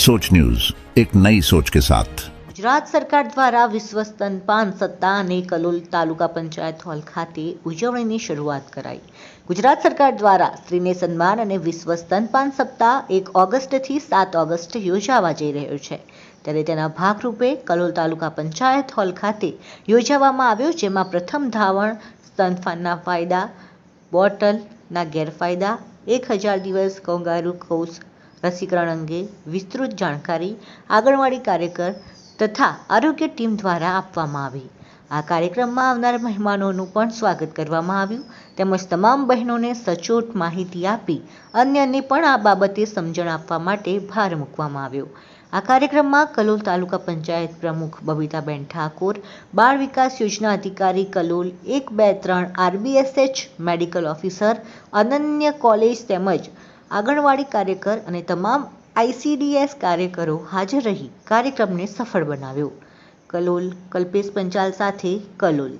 सोच न्यूज एक नई सोच के साथ ગુજરાત સરકાર દ્વારા વિશ્વ સ્તનપાન સત્તા અને કલોલ તાલુકા પંચાયત હોલ ખાતે ઉજવણીની શરૂઆત કરાઈ ગુજરાત સરકાર દ્વારા સ્ત્રીને સન્માન અને વિશ્વ સ્તનપાન સપ્તાહ એક ઓગસ્ટથી સાત ઓગસ્ટ યોજાવા જઈ રહ્યો છે ત્યારે તેના ભાગરૂપે કલોલ તાલુકા પંચાયત હોલ ખાતે યોજવામાં આવ્યો જેમાં પ્રથમ ધાવણ સ્તનપાનના ફાયદા બોટલના ગેરફાયદા એક હજાર દિવસ કંગારૂ કોષ રસીકરણ અંગે વિસ્તૃત જાણકારી આંગણવાડી કાર્યકર તથા આરોગ્ય ટીમ દ્વારા આપવામાં આવી. આ કાર્યક્રમમાં આવનાર મહેમાનોનું પણ સ્વાગત કરવામાં આવ્યું. તેમજ તમામ બહેનોને સચોટ માહિતી આપી અન્યને પણ આ બાબતે સમજણ આપવા માટે ભાર મૂકવામાં આવ્યો. આ કાર્યક્રમમાં કલોલ તાલુકા પંચાયત પ્રમુખ બબીતાબેન ઠાકોર, બાળ વિકાસ યોજના અધિકારી કલોલ એક બે ત્રણ RBSH medical officer, Ananya college તેમજ આંગણવાડી કાર્યકર અને તમામ આઈસીડીએસ કાર્યકરો હાજર રહી કાર્યક્રમને સફળ બનાવ્યો. કલોલ, કલ્પેશ પંચાલ સાથે કલોલ.